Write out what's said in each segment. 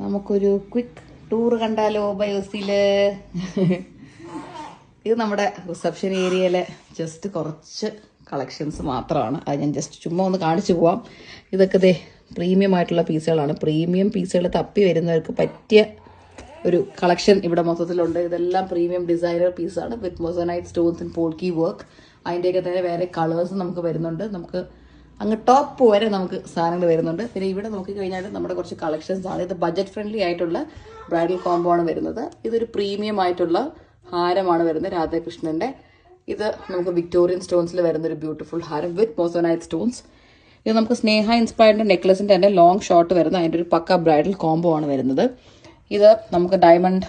നമുക്കൊരു quick tour കണ്ടാലോ ബയോസിൽ? ഇത് നമ്മുടെ റിസപ്ഷൻ ഏരിയയിലെ ജസ്റ്റ് കുറച്ച് കളക്ഷൻസ് മാത്രമാണ്. അത് ഞാൻ ജസ്റ്റ് ചുമ്മാ ഒന്ന് കാണിച്ചു പോവാം. ഇതൊക്കെ ദേ പ്രീമിയം ആയിട്ടുള്ള പീസുകളാണ്. പ്രീമിയം പീസുകൾ തപ്പി വരുന്നവർക്ക് പറ്റിയ ഒരു കളക്ഷൻ ഇവിടെ മൊത്തത്തിലുണ്ട്. ഇതെല്ലാം പ്രീമിയം ഡിസൈനർ പീസാണ്. With moissanite stones and polki work അതിന്റെയൊക്കെ തന്നെ വേറെ കളേഴ്സ് നമുക്ക് വരുന്നുണ്ട്. നമുക്ക് അങ്ങ് ടോപ്പ് വരെ നമുക്ക് സാധനങ്ങൾ വരുന്നുണ്ട്. പിന്നെ ഇവിടെ നോക്കി കഴിഞ്ഞാൽ നമ്മുടെ കുറച്ച് കളക്ഷൻസ് ആണ്. ഇത് ബഡ്ജറ്റ് ഫ്രണ്ട്ലി ആയിട്ടുള്ള ബ്രൈഡൽ കോംബോ ആണ് വരുന്നത്. ഇതൊരു പ്രീമിയം ആയിട്ടുള്ള ഹാരമാണ് വരുന്നത് രാധാകൃഷ്ണന്റെ. ഇത് നമുക്ക് വിക്ടോറിയൻ സ്റ്റോൺസിൽ വരുന്ന ഒരു ബ്യൂട്ടിഫുൾ ഹാരം വിത്ത് മോസോനൈറ്റ് സ്റ്റോൺസ് ഇത് നമുക്ക് സ്നേഹ ഇൻസ്പയർഡ് നെക്ലസിന്റെ തന്നെ ലോങ് ഷോർട്ട് വരുന്ന അതിന്റെ ഒരു പക്ക ബ്രൈഡൽ കോംബോ ആണ് വരുന്നത്. ഇത് നമുക്ക് ഡയമണ്ട്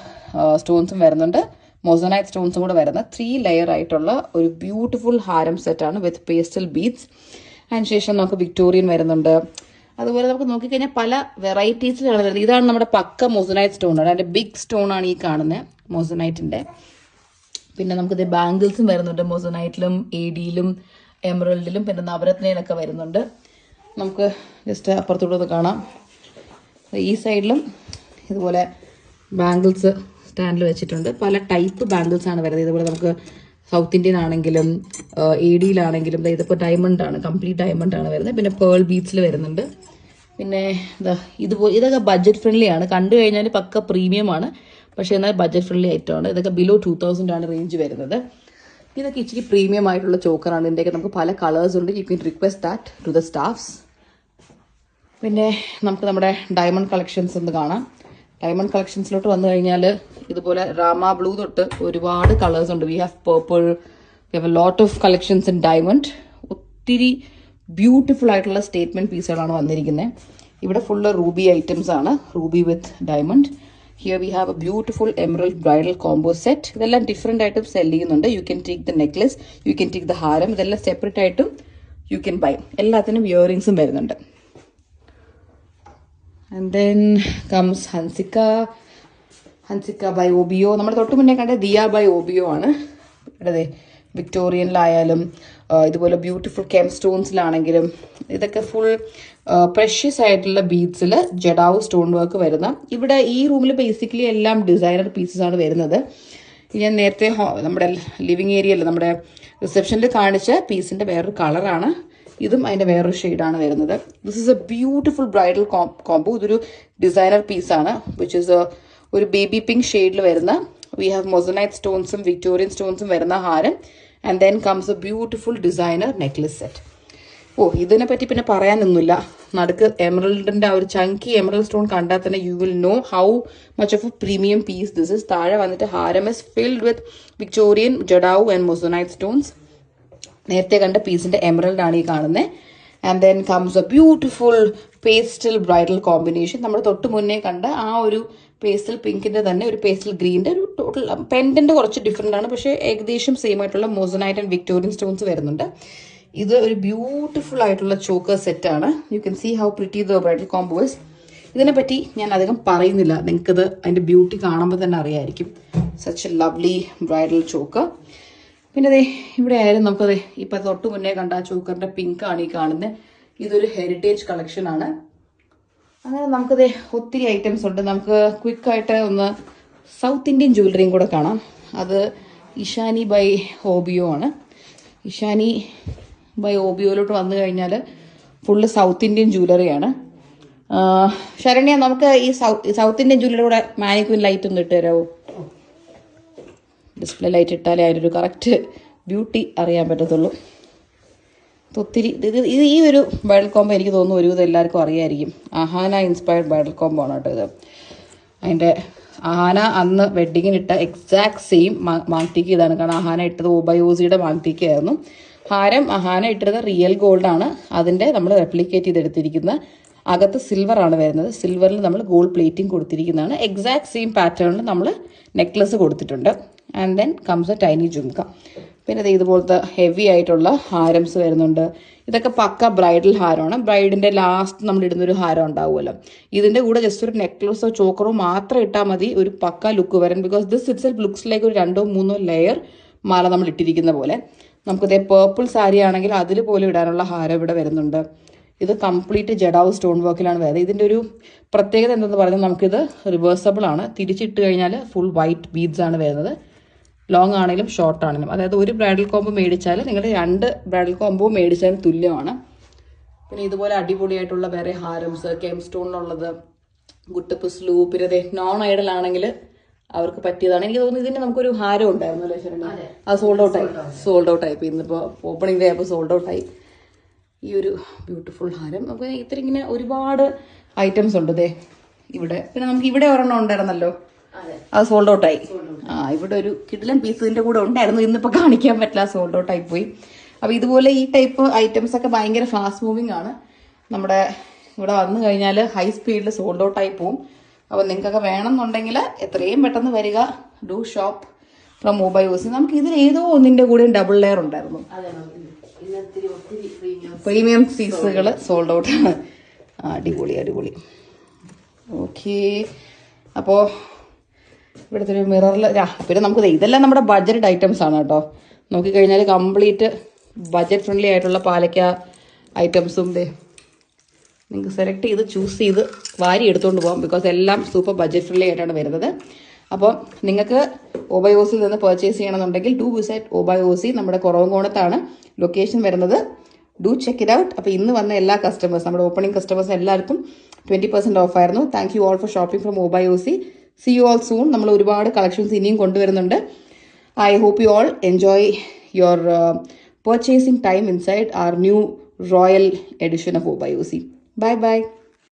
സ്റ്റോൺസും വരുന്നുണ്ട്. മൊസനൈറ്റ് സ്റ്റോൺസും കൂടെ വരുന്ന ത്രീ ലെയർ ആയിട്ടുള്ള ഒരു ബ്യൂട്ടിഫുൾ ഹാരം സെറ്റാണ് വിത്ത് പേസ്റ്റൽ ബീഡ്സ് അതിന് ശേഷം നമുക്ക് വിക്ടോറിയൻ വരുന്നുണ്ട്. അതുപോലെ നമുക്ക് നോക്കിക്കഴിഞ്ഞാൽ പല വെറൈറ്റീസിലാണ് വരുന്നത്. ഇതാണ് നമ്മുടെ പക്ക മൊസനൈറ്റ് സ്റ്റോൺ ആണ്. അതിന്റെ ബിഗ് സ്റ്റോൺ ആണ് ഈ കാണുന്നത് മൊസനൈറ്റിന്റെ പിന്നെ നമുക്കിത് ബാംഗിൾസും വരുന്നുണ്ട്. മൊസനൈറ്റിലും എ ഡിയിലും എമറൽഡിലും പിന്നെ നവരത്നയിലൊക്കെ വരുന്നുണ്ട്. നമുക്ക് ജസ്റ്റ് അപ്പുറത്തൂടെ ഒന്ന് കാണാം ഈ സൈഡിലും ഇതുപോലെ ബാംഗിൾസ് സ്റ്റാൻഡിൽ വെച്ചിട്ടുണ്ട്. പല ടൈപ്പ് ബാംഗിൾസ് ആണ് വരുന്നത്. ഇതുപോലെ നമുക്ക് സൗത്ത് ഇന്ത്യൻ ആണെങ്കിലും എ ഡിയിലാണെങ്കിലും ഇതിപ്പോൾ ഡയമണ്ട് ആണ് കംപ്ലീറ്റ് ഡയമണ്ട് ആണ് വരുന്നത്. പിന്നെ പേൾ ബീച്ചിൽ വരുന്നുണ്ട്. പിന്നെ ഇതാ ഇതുപോലെ ഇതൊക്കെ ബഡ്ജറ്റ് ഫ്രണ്ട്ലി ആണ് കണ്ടു കഴിഞ്ഞാൽ പക്ക പ്രീമിയം ആണ് പക്ഷേ എന്നാൽ ബഡ്ജറ്റ് ഫ്രണ്ട്ലി ഐറ്റമാണ്. ഇതൊക്കെ ബിലോ ടു തൗസൻഡ് ആണ് റേഞ്ച് വരുന്നത്. ഇതൊക്കെ ഇച്ചിരി പ്രീമിയം ആയിട്ടുള്ള ചോക്കറാണ്. ഇതിന്റെയൊക്കെ നമുക്ക് പല കളേഴ്സ് ഉണ്ട്. You can request that to the staffs പിന്നെ നമുക്ക് നമ്മുടെ ഡയമണ്ട് കളക്ഷൻസ് ഒന്ന് കാണാം. ഡയമണ്ട് കളക്ഷൻസിലോട്ട് വന്നു കഴിഞ്ഞാൽ ഇതുപോലെ റാമ ബ്ലൂ തൊട്ട് ഒരുപാട് കളേഴ്സ് ഉണ്ട്. We have purple we have a lot of collections in diamond ഒത്തിരി ബ്യൂട്ടിഫുൾ ആയിട്ടുള്ള സ്റ്റേറ്റ്മെന്റ് പീസുകളാണ് വന്നിരിക്കുന്നത് ഇവിടെ ഫുള്ള് റൂബി ഐറ്റംസ് ആണ്. Ruby with diamond here we have a beautiful emerald bridal combo set ഇതെല്ലാം ഡിഫറെന്റ് ആയിട്ടും സെൽ ചെയ്യുന്നുണ്ട്. You can take the necklace you can take the ഹാരം ഇതെല്ലാം സെപ്പറേറ്റ് ആയിട്ടും യു ക്യാൻ ബൈ എല്ലാത്തിനും ഇയറിങ്സും വരുന്നുണ്ട്. And then comes Hansika Hansika by ഒബിയോ നമ്മൾ തൊട്ട് മുന്നേ കണ്ട ദിയ ബൈ ഒബിയോ ആണ്. ഇവിടെ വിക്ടോറിയനിലായാലും ഇതുപോലെ ബ്യൂട്ടിഫുൾ കെം സ്റ്റോൺസിലാണെങ്കിലും ഇതൊക്കെ ഫുൾ പ്രഷ്യസ് ആയിട്ടുള്ള ബീഡ്സിൽ ജഡാവ് സ്റ്റോൺ വർക്ക് വരുന്ന. ഇവിടെ ഈ റൂമിൽ ബേസിക്കലി എല്ലാം ഡിസൈനർ പീസസ് ആണ് വരുന്നത്. ഞാൻ നേരത്തെ നമ്മുടെ ലിവിങ് ഏരിയയിൽ നമ്മുടെ റിസപ്ഷനിൽ കാണിച്ച പീസിന്റെ വേറൊരു കളറാണ് ഇതും അതിന്റെ വേറൊരു ഷെയ്ഡാണ് വരുന്നത്. This is a beautiful bridal combo ഇതൊരു ഡിസൈനർ പീസാണ് വിച്ച് ഇസ് ഒരു ബേബി പിങ്ക് ഷെയ്ഡിൽ വരുന്ന വി ഹാവ് മൊസനൈറ്റ് സ്റ്റോൺസും വിക്ടോറിയൻ സ്റ്റോൺസും വരുന്ന ഹാരം. And then comes a beautiful designer necklace set ഓ ഇതിനെ പറ്റി പിന്നെ പറയാനൊന്നുമില്ല. നടുക്ക് എമറൽഡിന്റെ ആ ഒരു ചങ്കി എമറൽ സ്റ്റോൺ കണ്ടാൽ തന്നെ you will know how much of a premium piece this is താഴെ വന്നിട്ട് ഹാരം is filled with Victorian jadau and moissanite stones നേരത്തെ കണ്ട പീസിന്റെ എമറൽഡ് ആണ് ഈ കാണുന്നത് and then comes a beautiful pastel bridal combination നമ്മൾ തൊട്ട് മുന്നേ കണ്ട ആ ഒരു പേസ്റ്റൽ പിങ്കിന്റെ തന്നെ ഒരു പേസ്റ്റൽ ഗ്രീനിന്റെ ഒരു ടോട്ടൽ പെൻഡന്റ് കുറച്ച് ഡിഫറെന്റ് ആണ്. പക്ഷേ ഏകദേശം സെയിം ആയിട്ടുള്ള മോസനൈറ്റ് ആൻഡ് വിക്ടോറിയൻ സ്റ്റോൺസ് വരുന്നുണ്ട്. ഇത് ഒരു ബ്യൂട്ടിഫുൾ ആയിട്ടുള്ള ചോക്കർ ആണ്. You can see how pretty the bridal combos ഇതിനെ പറ്റി ഞാൻ അധികം പറയുന്നില്ല. നിങ്ങൾക്കത് അതിന്റെ ബ്യൂട്ടി കാണുമ്പോൾ തന്നെ അറിയായിരിക്കും. Such a lovely bridal choker പിന്നെ ദേ ഇവിടെ ആയാലും നമുക്കത് ഇപ്പൊ തൊട്ട് മുന്നേ കണ്ട ആ പിങ്ക് ആണ് ഈ കാണുന്നത് ഇതൊരു ഹെറിറ്റേജ് കളക്ഷൻ ആണ്. അങ്ങനെ നമുക്കത് ഒത്തിരി ഐറ്റംസ് ഉണ്ട്. നമുക്ക് ക്വിക്കായിട്ട് ഒന്ന് സൗത്ത് ഇന്ത്യൻ ജ്വല്ലറിയും കൂടെ കാണാം. അത് ഇഷാനി ബൈ ഓബിയോ ആണ്. ഇഷാനി ബൈ ഓബിയോയിലോട്ട് വന്നു കഴിഞ്ഞാൽ ഫുള്ള് സൗത്ത് ഇന്ത്യൻ ജ്വല്ലറിയാണ് ശരണ്യ നമുക്ക് ഈ സൗത്ത് ഇന്ത്യൻ ജ്വല്ലറിയുടെ മാനിക്കുവിൻ ലൈറ്റ് ഒന്ന് ഇട്ട് തരാമോ ഡിസ്പ്ലേ ലൈറ്റ് ഇട്ടാലേ അതിനൊരു കറക്റ്റ് ബ്യൂട്ടി അറിയാൻ പറ്റത്തുള്ളൂ. ഒത്തിരി ഇത് ഇത് ഈ ഒരു ബൈഡൽ കോംബോ എനിക്ക് തോന്നുന്നു ഒരുവിധം എല്ലാവർക്കും അറിയായിരിക്കും. അഹാന ഇൻസ്പയർഡ് ബൈഡൽ കോംബോ ആണ് കേട്ടോ ഇത്. അതിന്റെ അഹാന അന്ന് വെഡ്ഡിങ്ങിന് ഇട്ട എക്സാക്ട് സെയിം മാങ്ടിക്ക് ഇതാണ്. കാരണം അഹാന ഇട്ടത് ഓബയോസിയുടെ ആയിരുന്നു. ഹാരം അഹാന ഇട്ടത് റിയൽ ഗോൾഡാണ് അതിന്റെ നമ്മൾ റെപ്ലിക്കേറ്റ് ചെയ്തെടുത്തിരിക്കുന്ന അകത്ത് സിൽവർ ആണ് വരുന്നത്. സിൽവറിൽ നമ്മൾ ഗോൾഡ് പ്ലേറ്റിംഗ് കൊടുത്തിരിക്കുന്നതാണ്. എക്സാക്ട് സെയിം പാറ്റേണിൽ നമ്മൾ നെക്ലസ് കൊടുത്തിട്ടുണ്ട്. And then comes a tiny jhumka പിന്നെ ഇത് ഇതുപോലത്തെ ഹെവി ആയിട്ടുള്ള ഹാരംസ് വരുന്നുണ്ട്. ഇതൊക്കെ പക്ക ബ്രൈഡൽ ഹാരമാണ്. ബ്രൈഡിന്റെ ലാസ്റ്റ് നമ്മൾ ഇടുന്നൊരു ഹാരം ഉണ്ടാവുമല്ലോ. ഇതിന്റെ കൂടെ ജസ്റ്റ് ഒരു നെക്ലസോ ചോക്കറോ മാത്രം ഇട്ടാൽ മതി. ഒരു പക്ക ലുക്ക് വരാൻ. Because this it's looks like ഒരു രണ്ടോ മൂന്നോ ലെയർ മാല നമ്മൾ ഇട്ടിരിക്കുന്ന പോലെ. നമുക്കിതേ പേർപ്പിൾ സാരി ആണെങ്കിൽ അതിൽ പോലും ഇടാനുള്ള ഹാരം ഇവിടെ വരുന്നുണ്ട്. ഇത് കംപ്ലീറ്റ് ജഡാവ് സ്റ്റോൺ വർക്കിലാണ് വരുന്നത്. ഇതിന്റെ ഒരു പ്രത്യേകത എന്തെന്ന് പറഞ്ഞാൽ നമുക്കിത് റിവേഴ്സബിൾ ആണ്. തിരിച്ചിട്ട് കഴിഞ്ഞാൽ ഫുൾ വൈറ്റ് ബീഡ്സ് ആണ് വരുന്നത്. ലോങ് ആണെങ്കിലും ഷോർട്ട് ആണെങ്കിലും. അതായത് ഒരു ബ്രൈഡൽ കോംബോ മേടിച്ചാൽ നിങ്ങൾ രണ്ട് ബ്രൈഡൽ കോംബോ മേടിച്ചാലും തുല്യമാണ്. പിന്നെ ഇതുപോലെ അടിപൊളിയായിട്ടുള്ള വേറെ ഹാരംസ് കെം സ്റ്റോണിലുള്ളത് ഗുട്ടപ്പ് സ്ലൂ പിന്നെ നോൺ ഐഡൽ ആണെങ്കിൽ അവർക്ക് പറ്റിയതാണ്. എനിക്ക് തോന്നുന്നു ഇതിന് നമുക്കൊരു ഹാരം ഉണ്ടായിരുന്നു ആ സോൾഡ് ഔട്ട് ആയി. സോൾഡ് ഔട്ട് ആയി. ഇപ്പൊ ഇന്നിപ്പോ ഓപ്പണിംഗ് ഡേ ആയപ്പോൾ സോൾഡ് ഔട്ട് ആയി. ഈ ഒരു ബ്യൂട്ടിഫുൾ ഹാരം നമുക്ക് ഇത്ര ഇങ്ങനെ ഒരുപാട് ഐറ്റംസ് ഉണ്ട് ദേ ഇവിടെ. പിന്നെ നമുക്ക് ഇവിടെ ഒരെണ്ണം ഉണ്ടായിരുന്നല്ലോ. അത്. സോൾഡ് ഔട്ട് ആയി. ആ ഇവിടെ ഒരു കിടിലൻ പീസ് ഇതിന്റെ കൂടെ ഉണ്ടായിരുന്നു. ഇന്നിപ്പോ കാണിക്കാൻ പറ്റില്ല സോൾഡ് ഔട്ട് ആയി പോയി. അപ്പൊ ഇതുപോലെ ഈ ടൈപ്പ് ഐറ്റംസ് ഒക്കെ ഭയങ്കര ഫാസ്റ്റ് മൂവിങ് ആണ്. നമ്മുടെ ഇവിടെ വന്നു കഴിഞ്ഞാൽ ഹൈ സ്പീഡിൽ സോൾഡ് ഔട്ട് ആയി പോവും. അപ്പൊ നിങ്ങൾക്കൊക്കെ വേണമെന്നുണ്ടെങ്കിൽ എത്രയും പെട്ടെന്ന് വരിക. ഡു ഷോപ്പ് ഫ്രം മൊബൈൽ നമുക്ക് ഇതിൽ ഏതോ ഒന്നിന്റെ കൂടെ ഡബിൾ ലെയർ ഉണ്ടായിരുന്നു. പ്രീമിയം പീസുകൾ സോൾഡ് ഔട്ട് ആണ്. അടിപൊളി അടിപൊളി. ഓക്കേ അപ്പോൾ ഇവിടുത്തെ ഒരു മിററിൽ പിന്നെ നമുക്ക് ഇതെല്ലാം നമ്മുടെ ബഡ്ജറ്റ് ഐറ്റംസ് ആണ് കേട്ടോ. നോക്കിക്കഴിഞ്ഞാൽ കംപ്ലീറ്റ് ബഡ്ജറ്റ് ഫ്രണ്ട്ലി ആയിട്ടുള്ള പാലക്ക ഐറ്റംസും നിങ്ങൾക്ക് സെലക്ട് ചെയ്ത് ചൂസ് ചെയ്ത് വാരി എടുത്തുകൊണ്ട് പോകാം ബിക്കോസ് എല്ലാം സൂപ്പർ ബഡ്ജറ്റ് ഫ്രണ്ട്ലി ആയിട്ടാണ് വരുന്നത്. അപ്പോൾ നിങ്ങൾക്ക് ഒബയോസിൽ നിന്ന് പർച്ചേസ് ചെയ്യണമെന്നുണ്ടെങ്കിൽ ഡു വിസൈറ്റ് ഒബയോസി നമ്മുടെ കുറവങ്കോണത്താണ് ലൊക്കേഷൻ വരുന്നത്. ഡു ചെക്ക് ഇറ്റ് ഔട്ട് അപ്പോൾ ഇന്ന് വന്ന എല്ലാ കസ്റ്റമേഴ്സ് നമ്മുടെ ഓപ്പണിംഗ് കസ്റ്റമേഴ്സ് എല്ലാവർക്കും ട്വന്റി പെർസെന്റ് ഓഫ് ആയിരുന്നു. Thank you all for shopping from ഒബയോസി see you all soon നമ്മൾ ഒരുപാട് കളക്ഷൻസ് ഇനിയും കൊണ്ടുവരുന്നുണ്ട്. I hope you all enjoy your purchasing time inside our new royal edition of ഒബയോസി bye by